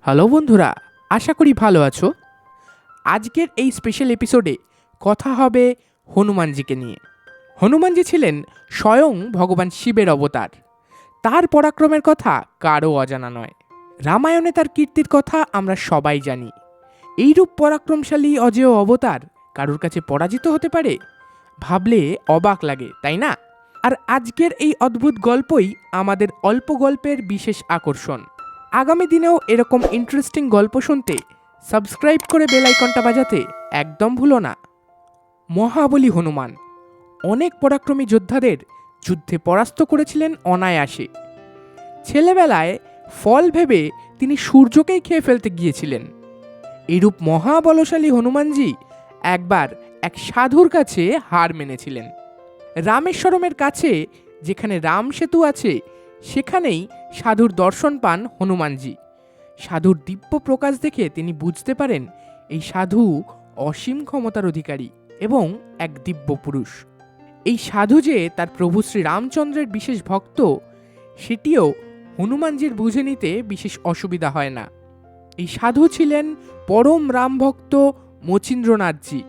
Hello বন্ধুরা, আশা করি ভালো আছো। আজকের এই স্পেশাল এপিসোডে কথা হবে হনুমানজিকে নিয়ে। হনুমানজি ছিলেন স্বয়ং ভগবান শিবের অবতার। তার পরাক্রমের কথা কারও অজানা নয়। রামায়ণে তার কীর্তির কথা আমরা সবাই জানি। এইরূপ পরাক্রমশালী অজেয় অবতার কারোর কাছে পরাজিত হতে পারে? ভাবলে অবাক লাগে, তাই না? আর আজকের এই অদ্ভুত গল্পই আমাদের অল্প গল্পের বিশেষ আকর্ষণ। আগামী দিনেও এরকম ইন্টারেস্টিং গল্প শুনতে সাবস্ক্রাইব করে বেল বাজাতে একদম ভুলো না। মহাবলী হনুমান, অনেক পরাক্রমী যোদ্ধাদের যুদ্ধে পরাস্ত করেছিলেন অনায়াসে। ছেলেবেলায় ফল ভেবে তিনি সূর্যকেই খেয়ে ফেলতে গিয়েছিলেন। এরূপ মহাবলশালী হনুমানজি একবার এক সাধুর কাছে হার মেনেছিলেন। রামেশ্বরমের কাছে, যেখানে রাম সেতু আছে সেখানেই সাধুর দর্শন পান হনুমানজি। সাধুর দিব্য প্রকাশ দেখে তিনি বুঝতে পারেন, এই সাধু অসীম ক্ষমতার অধিকারী এবং এক দিব্য পুরুষ। এই সাধু যে তার প্রভু শ্রী রামচন্দ্রের বিশেষ ভক্ত, সেটিও হনুমানজির বুঝে নিতে বিশেষ অসুবিধা হয় না। এই সাধু ছিলেন পরম রামভক্ত মচীন্দ্রনাথজি।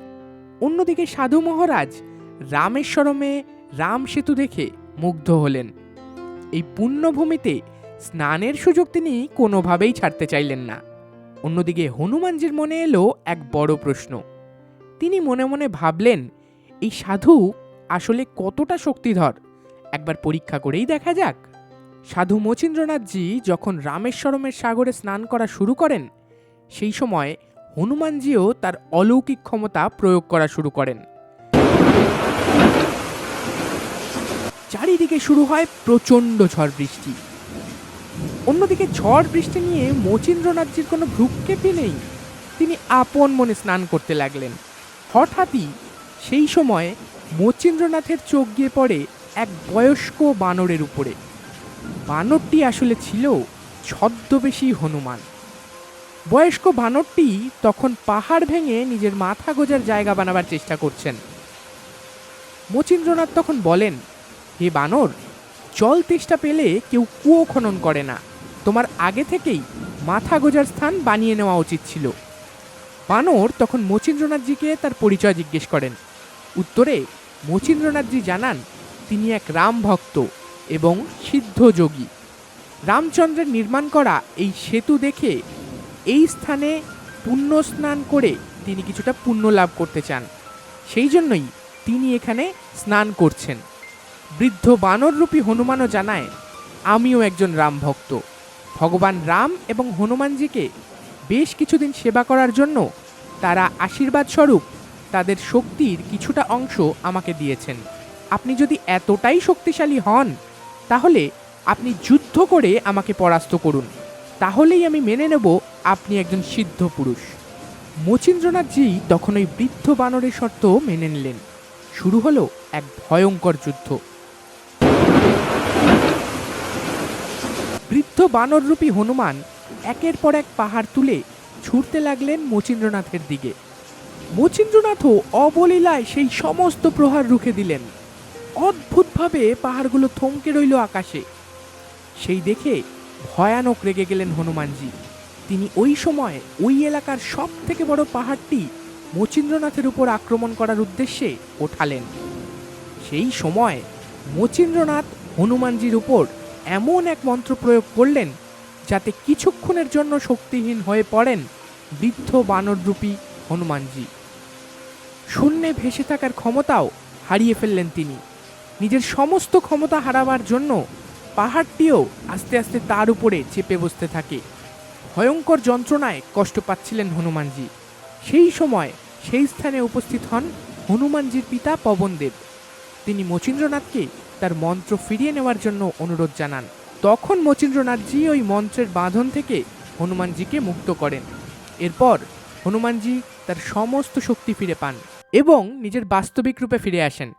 অন্যদিকে সাধু মহারাজ রামেশ্বরমে রাম সেতু দেখে মুগ্ধ হলেন। এই পুণ্যভূমিতে স্নানের সুযোগ তিনি কোনোভাবেই ছাড়তে চাইলেন না। অন্যদিকে হনুমানজির মনে এলো এক বড় প্রশ্ন। তিনি মনে মনে ভাবলেন, এই সাধু আসলে কতটা শক্তিধর? একবার পরীক্ষা করেই দেখা যাক। সাধু মচীন্দ্রনাথজি যখন রামেশ্বরমের সাগরে স্নান করা শুরু করেন, সেই সময় হনুমানজিও তার অলৌকিক ক্ষমতা প্রয়োগ করা শুরু করেন। চারিদিকে শুরু হয় প্রচণ্ড ঝড় বৃষ্টি। অন্যদিকে ঝড় বৃষ্টি নিয়ে মচীন্দ্রনাথজির কোনো ভ্রুক্ষেপই নেই। তিনি আপন মনে স্নান করতে লাগলেন। হঠাৎই সেই সময় মচীন্দ্রনাথের চোখ গিয়ে পড়ে এক বয়স্ক বানরের উপরে। বানরটি আসলে ছিল ছদ্মবেশী হনুমান। বয়স্ক বানরটি তখন পাহাড় ভেঙে নিজের মাথা গোজার জায়গা বানাবার চেষ্টা করছেন। মচীন্দ্রনাথ তখন বলেন হে বানর জল তেষ্টা পেলে কেউ কুয়ো খনন করে না। তোমার আগে থেকেই মাথা গোজার স্থান বানিয়ে নেওয়া উচিত ছিল। বানর তখন মচীন্দ্রনাথজিকে তার পরিচয় জিজ্ঞেস করেন। উত্তরে, মচীন্দ্রনাথজি জানান, তিনি এক রাম ভক্ত এবং সিদ্ধ যোগী। রামচন্দ্রের নির্মাণ করা এই সেতু দেখে এই স্থানে পুণ্য স্নান করে তিনি কিছুটা পুণ্য লাভ করতে চান। সেই জন্যই তিনি এখানে স্নান করছেন। বৃদ্ধ বানররূপী হনুমানও জানায়, আমিও একজন রাম ভক্ত। ভগবান রাম এবং হনুমানজিকে বেশ কিছুদিন সেবা করার জন্য তারা আশীর্বাদ স্বরূপ তাদের শক্তির কিছুটা অংশ আমাকে দিয়েছেন। আপনি যদি এতটাই শক্তিশালী হন, তাহলে আপনি যুদ্ধ করে আমাকে পরাস্ত করুন। তাহলেই আমি মেনে নেব আপনি একজন সিদ্ধ পুরুষ। মচীন্দ্রনাথজি তখন ওই বৃদ্ধ বানরের শর্ত মেনে নিলেন। শুরু হলো এক ভয়ঙ্কর যুদ্ধ। বৃদ্ধ বানররূপী হনুমান একের পর এক পাহাড় তুলে ছুটতে লাগলেন মচীন্দ্রনাথের দিকে। মচীন্দ্রনাথও অবলীলায় সেই সমস্ত প্রহার রুখে দিলেন। অদ্ভুতভাবে পাহাড়গুলো থমকে রইল আকাশে। সেই দেখে ভয়ানক রেগে গেলেন হনুমানজি। তিনি ওই সময় ওই এলাকার সব থেকে বড় পাহাড়টি মচীন্দ্রনাথের উপর আক্রমণ করার উদ্দেশ্যে ওঠালেন। সেই সময় মচীন্দ্রনাথ হনুমানজির উপর এমন এক মন্ত্র প্রয়োগ করলেন যাতে কিছুক্ষণের জন্য শক্তিহীন হয়ে পড়েন বৃদ্ধ বানররূপী হনুমানজি। শূন্যে ভেসে থাকার ক্ষমতাও হারিয়ে ফেললেন তিনি। নিজের সমস্ত ক্ষমতা হারাবার জন্য পাহাড়টিও আস্তে আস্তে তার উপরে চেপে বসতে থাকে। ভয়ঙ্কর যন্ত্রণায় কষ্ট পাচ্ছিলেন হনুমানজি। সেই সময় সেই স্থানে উপস্থিত হন হনুমানজির পিতা পবনদেব। তিনি মচীন্দ্রনাথকে তার মন্ত্র ফিরিয়ে নেওয়ার জন্য অনুরোধ জানান। তখন মচীন্দ্রনাথজি ওই মন্ত্রের বাঁধন থেকে হনুমানজিকে মুক্ত করেন। এরপর হনুমানজি তার সমস্ত শক্তি ফিরে পান এবং নিজের বাস্তবিক রূপে ফিরে আসেন।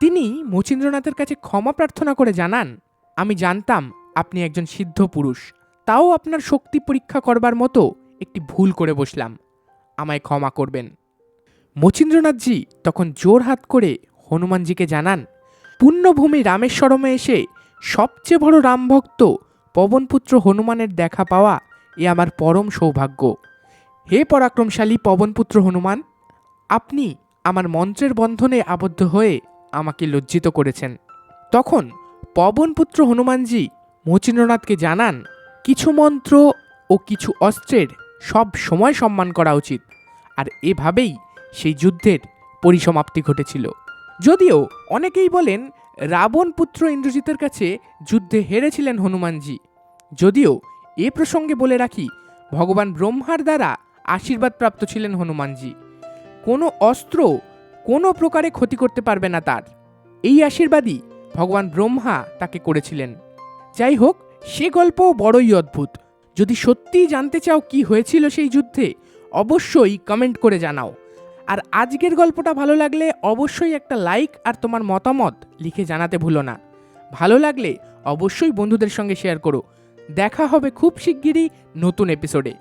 তিনি মচীন্দ্রনাথের কাছে ক্ষমা প্রার্থনা করে জানান, আমি জানতাম আপনি একজন সিদ্ধ পুরুষ। তাও আপনার শক্তি পরীক্ষা করবার মতো একটি ভুল করে বসলাম। আমায় ক্ষমা করবেন। মচীন্দ্রনাথজি তখন জোর হাত করে হনুমানজিকে জানান পুণ্যভূমি রামেশ্বরমে এসে সবচেয়ে বড় রামভক্ত পবনপুত্র হনুমানের দেখা পাওয়া এ আমার পরম সৌভাগ্য। হে পরাক্রমশালী পবনপুত্র হনুমান, আপনি আমার মন্ত্রের বন্ধনে আবদ্ধ হয়ে আমাকে লজ্জিত করেছেন। তখন পবনপুত্র হনুমানজি মচিন্দ্রনাথকে জানান, কিছু মন্ত্র ও কিছু অস্ত্রের সব সময় সম্মান করা উচিত। আর এভাবেই সেই যুদ্ধের পরিসমাপ্তি ঘটেছিল। যদিও অনেকেই বলেন রাবণ পুত্র ইন্দ্রজিতের কাছে যুদ্ধে হেরেছিলেন হনুমানজি। যদিও এ প্রসঙ্গে বলে রাখি, ভগবান ব্রহ্মার দ্বারা আশীর্বাদপ্রাপ্ত ছিলেন হনুমানজি। কোনো অস্ত্র কোনো প্রকারে ক্ষতি করতে পারবে না তার। এই আশীর্বাদই ভগবান ব্রহ্মা তাকে করেছিলেন। যাই হোক, সে গল্প বড়ই অদ্ভুত। যদি সত্যিই জানতে চাও কি হয়েছিল সেই যুদ্ধে, অবশ্যই কমেন্ট করে জানাও। আর আজকের গল্পটা ভালো লাগলে অবশ্যই একটা লাইক আর তোমার মতামত লিখে জানাতে ভুলো না। ভালো লাগলে অবশ্যই বন্ধুদের সঙ্গে শেয়ার করো। দেখা হবে খুব শিগগিরই নতুন এপিসোডে